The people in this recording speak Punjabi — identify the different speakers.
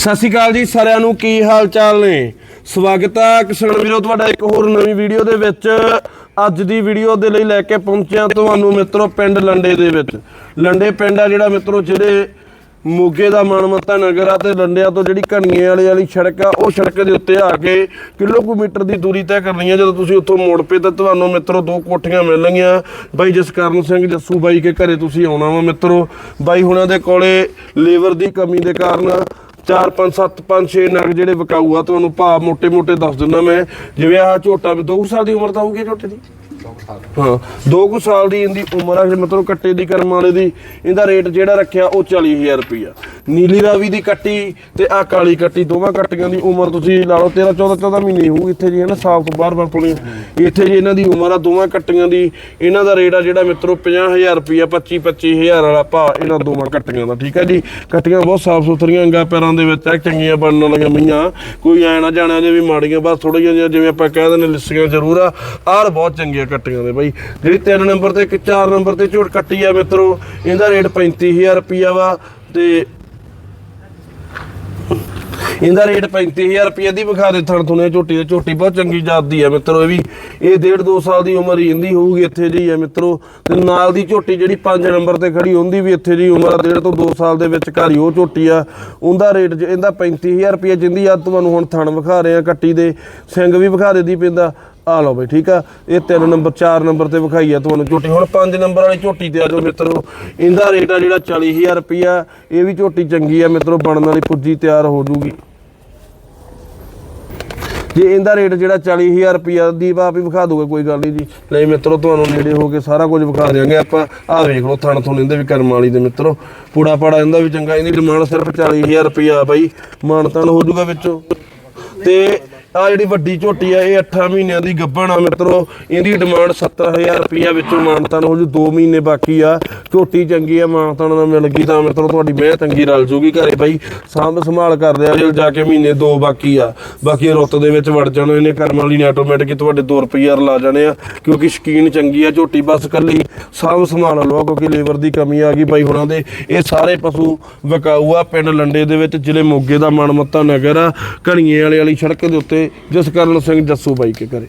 Speaker 1: ਸਤਿ ਸ਼੍ਰੀ ਅਕਾਲ ਜੀ ਸਾਰਿਆਂ ਨੂੰ, ਕੀ ਹਾਲ ਚਾਲ ਨੇ? ਸਵਾਗਤ ਹੈ ਕਿਸਾਨ ਵੀਰੋ, ਤੁਹਾਡਾ ਇੱਕ ਹੋਰ ਨਵੀਂ ਵੀਡੀਓ ਦੇ ਵਿੱਚ। ਅੱਜ ਦੀ ਵੀਡੀਓ ਦੇ ਲਈ ਲੈ ਕੇ ਪਹੁੰਚਿਆ ਤੁਹਾਨੂੰ ਮਿੱਤਰੋ ਪਿੰਡ ਲੰਡੇ ਦੇ ਵਿੱਚ। ਲੰਡੇ ਪਿੰਡ ਆ ਜਿਹੜਾ ਮਿੱਤਰੋ, ਜਿਹੜੇ ਮੋਗੇ ਦਾ ਮਨਮੱਤਾ ਨਗਰ ਆ ਤੇ ਲੰਡਿਆਂ ਤੋਂ ਜਿਹੜੀ ਘਣੀਏ ਵਾਲੀ ਵਾਲੀ ਸੜਕ ਆ, ਉਹ ਸੜਕ ਦੇ ਉੱਤੇ ਆ ਕੇ ਕਿਲੋਮੀਟਰ ਦੀ ਦੂਰੀ ਤੈਅ ਕਰਨੀ ਆ। ਜਦੋਂ ਤੁਸੀਂ ਉੱਥੋਂ ਮੋੜ ਪਏ ਤਾਂ ਤੁਹਾਨੂੰ ਮਿੱਤਰੋ ਦੋ ਕੋਠੀਆਂ ਮਿਲਣਗੀਆਂ। ਬਾਈ ਜਸਕਰਨ ਸਿੰਘ ਜੱਸੂ ਬਾਈ ਕੇ ਘਰੇ ਤੁਸੀਂ ਆਉਣਾ ਵਾ ਮਿੱਤਰੋ। ਬਾਈ ਹੁਣਾਂ ਦੇ ਕੋਲੇ ਲੇਬਰ ਦੀ ਕਮੀ ਦੇ ਕਾਰਨ 4 5 7 5 6 ਨਗ ਜਿਹੜੇ ਵਿਕਾਊ ਆ, ਤੁਹਾਨੂੰ ਭਾਅ ਮੋਟੇ ਮੋਟੇ ਦੱਸ ਦਿੰਦਾ ਮੈਂ। ਜਿਵੇਂ ਆਹ ਝੋਟਾ ਵੀ 2 ਸਾਲ ਦੀ ਉਮਰ ਤਾਂ ਹੋਊਗੀ ਝੋਟੇ ਦੀ? ਹਾਂ 2 ਕੁ ਸਾਲ ਦੀ ਇਹਦੀ ਉਮਰ ਆ ਮਤਲਬ ਕੱਟੇ ਦੀ, ਕਰਮ ਵਾਲੇ ਦੀ, ਇਹਦਾ ਰੇਟ ਜਿਹੜਾ ਰੱਖਿਆ ਉਹ 40000 ਰੁਪਈਆ। ਨੀਲੀ ਰਾਵੀ ਦੀ ਕੱਟੀ ਤੇ ਆ ਕਾਲੀ ਕੱਟੀ, ਦੋਵਾਂ ਕੱਟੀਆਂ ਦੀ ਉਮਰ ਤੁਸੀਂ ਲਾ ਲਓ 13 14 14 ਮਹੀਨੇ ਹੋਊ ਇੱਥੇ ਜੀ ਹੈ ਨਾ ਸਾਫ਼ ਤੋਂ ਬਾਹਰ ਬਾਹਰ ਪੁਣੀ ਇੱਥੇ ਜੀ ਇਹਨਾਂ ਦੀ ਉਮਰ ਆ, ਦੋਵਾਂ ਕੱਟੀਆਂ ਦੀ। ਇਹਨਾਂ ਦਾ ਰੇਟ ਆ ਜਿਹੜਾ ਮਿੱਤਰੋ 50000 ਰੁਪਈਆ 25 25000 ਵਾਲਾ ਭਾ ਇਹਨਾਂ ਦੋਵਾਂ ਕੱਟੀਆਂ ਦਾ, ਠੀਕ ਹੈ ਜੀ? ਕੱਟੀਆਂ ਬਹੁਤ ਸਾਫ਼ ਸੁਥਰੀਆਂ, ਅੰਗਾ ਪੈਰਾਂ ਦੇ ਵਿੱਚ ਆ, ਚੰਗੀਆਂ ਬਣਨ ਵਾਲੀਆਂ ਮਈਆਂ ਕੋਈ ਐ ਨਾ ਜਾਣਿਆ ਜੇ ਵੀ ਮਾੜੀਆਂ, ਬਸ ਥੋੜੀਆਂ ਜਿਹੀਆਂ ਜਿਵੇਂ ਆਪਾਂ ਕਹਿ ਦਿੰਦੇ ਲਿੱਸੀਆਂ ਜ਼ਰੂਰ ਆ। ਆਰ ਬਹੁਤ ਚੰਗੀਆਂ ਕੱਟੀਆਂ ਦੇ ਬਾਈ। ਜਿਹੜੀ 3 ਨੰਬਰ ਤੇ ਇੱਕ 4 ਨੰਬਰ ਤੇ ਝੋਟ ਕੱਟੀ ਆ ਮਿੱਤਰੋ, ਇਹਦਾ ਰੇਟ 35000 ਰੁਪਈਆ ਵਾ ਤੇ ਇਹਦਾ ਰੇਟ 35000 ਰੁਪਏ ਦੀ ਵਿਖਾ ਦੇ ਥਣ ਥੁਣੇ ਝੋਟੀ ਦੇ ਝੋਟੀ ਬਹੁਤ ਚੰਗੀ ਜਾਪਦੀ ਹੈ ਮਿੱਤਰੋ, ਇਹ ਵੀ ਇਹ ਡੇਢ ਦੋ ਸਾਲ ਦੀ ਉਮਰ ਹੀ ਇਹਦੀ ਹੋਊਗੀ ਇੱਥੇ ਜੀ ਹੈ ਮਿੱਤਰੋ। ਤੇ ਨਾਲ ਦੀ ਝੋਟੀ ਜਿਹੜੀ 5 ਨੰਬਰ ਤੇ ਖੜੀ, ਉਹਦੀ ਵੀ ਇੱਥੇ ਜੀ ਉਮਰ ਆ ਡੇਢ ਤੋਂ 2 ਸਾਲ ਦੇ ਵਿੱਚ ਘਰ ਹੀ ਉਹ ਝੋਟੀ ਆ। ਉਹਦਾ ਰੇਟ ਜ- ਇਹਦਾ 35000 ਰੁਪਏ ਜਿੰਦੀ ਆ। ਤੁਹਾਨੂੰ ਹੁਣ ਥਣ ਵਿਖਾ ਰਹੇ ਆ ਕੱਟੀ ਦੇ। ਸਿੰਘ ਵੀ ਵਿਖਾ ਦੇ ਦੀ ਪੈਂਦਾ। ਆ ਲਓ ਬਈ, ਠੀਕ ਆ? ਇਹ 3 ਨੰਬਰ 4 ਨੰਬਰ ਤੇ ਵਿਖਾਈ ਆ ਤੁਹਾਨੂੰ ਝੋਟੀ। ਹੁਣ 5 ਨੰਬਰ ਵਾਲੀ ਝੋਟੀ ਤੇ ਆ ਜਾਓ ਮਿੱਤਰੋ। ਇਹਦਾ ਰੇਟ ਆ ਜਿਹੜਾ 40000 ਰੁਪਿਆ ਇਹ ਵੀ ਝੋਟੀ ਚੰਗੀ ਆ ਮਿੱਤਰੋ, ਬਣਨ ਵਾਲੀ ਪੁੱਜੀ ਤਿਆਰ ਹੋ ਜੂਗੀ। ਜੇ ਇਹਦਾ ਰੇਟ ਜਿਹੜਾ 40000 ਰੁਪਿਆ ਦੀ ਆਪ ਹੀ ਵਿਖਾ ਦੂਗਾ ਕੋਈ ਗੱਲ ਨਹੀਂ ਜੀ। ਲੈ ਮਿੱਤਰੋ, ਤੁਹਾਨੂੰ ਨੇੜੇ ਹੋ ਕੇ ਸਾਰਾ ਕੁਝ ਵਿਖਾ ਦਿਆਂਗੇ। ਆਪਾਂ ਆਹ ਵੇਖ ਲਓ, ਥਣ ਥੁਣ ਇਹਦੇ ਵੀ ਕਰਮ ਵਾਲੀ ਦੇ ਮਿੱਤਰੋ। ਪੂੜਾ ਪਾੜਾ ਇਹਦਾ ਵੀ ਚੰਗਾ, ਇਹਦੀ ਡਿਮਾਂਡ ਸਿਰਫ 40000 ਰੁਪਿਆ ਬਾਈ। ਮਾਨਤਾਨ ਹੋ ਜੂਗਾ ਵਿੱਚੋਂ। ਤੇ ਆ ਜਿਹੜੀ ਵੱਡੀ ਝੋਟੀ ਆ, ਇਹ 8 ਮਹੀਨਿਆਂ ਦੀ ਗੱਭਣ ਆ ਮਿੱਤਰੋ। ਇਹਦੀ ਡਿਮਾਂਡ 70000 ਰੁਪਿਆ ਵਿੱਚੋਂ ਮਾਨਤਾਨ ਹੋ ਜੂ 2 ਮਹੀਨੇ ਬਾਕੀ ਆ। ਝੋਟੀ ਚੰਗੀ ਆ ਮਾਨਤਾਨ ਨਾਲ ਮਿਲ ਗਈ ਤਾਂ ਮਿੱਤਰੋ ਤੁਹਾਡੀ ਮਿਹਨਤ ਚੰਗੀ ਰਲ ਜੂਗੀ ਘਰੇ ਬਾਈ। ਸਾਂਭ ਸੰਭਾਲ ਕਰਦੇ ਆ ਜੇ, ਜਾ ਕੇ ਮਹੀਨੇ ਦੋ ਬਾਕੀ ਆ। ਬਾਕੀ ਰੁੱਤ ਦੇ ਵਿੱਚ ਵੜ ਜਾਣਾ, ਇਹਨੇ ਕਰਮ ਵਾਲੀ ਨੇ ਆਟੋਮੈਟਿਕ ਤੁਹਾਡੇ 2 ਰੁਪਈਆ ਰਲਾ ਜਾਣੇ ਆ, ਕਿਉਂਕਿ ਸ਼ਕੀਨ ਚੰਗੀ ਆ, ਝੋਟੀ ਬਸ ਕੱਲੀ ਸਾਂਭ ਸੰਭਾਲ ਲਓ ਕਿਉਂਕਿ ਲੇਬਰ ਦੀ ਕਮੀ ਆ ਗਈ ਬਾਈ ਹੁਣਾਂ ਦੇ। ਇਹ ਸਾਰੇ ਪਸ਼ੂ ਵਿਕਾਊ ਆ, ਪਿੰਡ ਲੰਡੇ ਦੇ ਵਿੱਚ, ਜ਼ਿਲ੍ਹੇ ਮੋਗੇ ਦਾ ਮਨਮੱਤਾ ਨਗਰ ਆ। ਘਣੀਏ ਵਾਲੇ ਵਾਲੀ ਸੜਕ ਦੇ ਉੱਤੇ ਜਸਕਰਨ ਸਿੰਘ ਜੱਸੂ ਬਾਈ ਕੇ ਘਰੇ।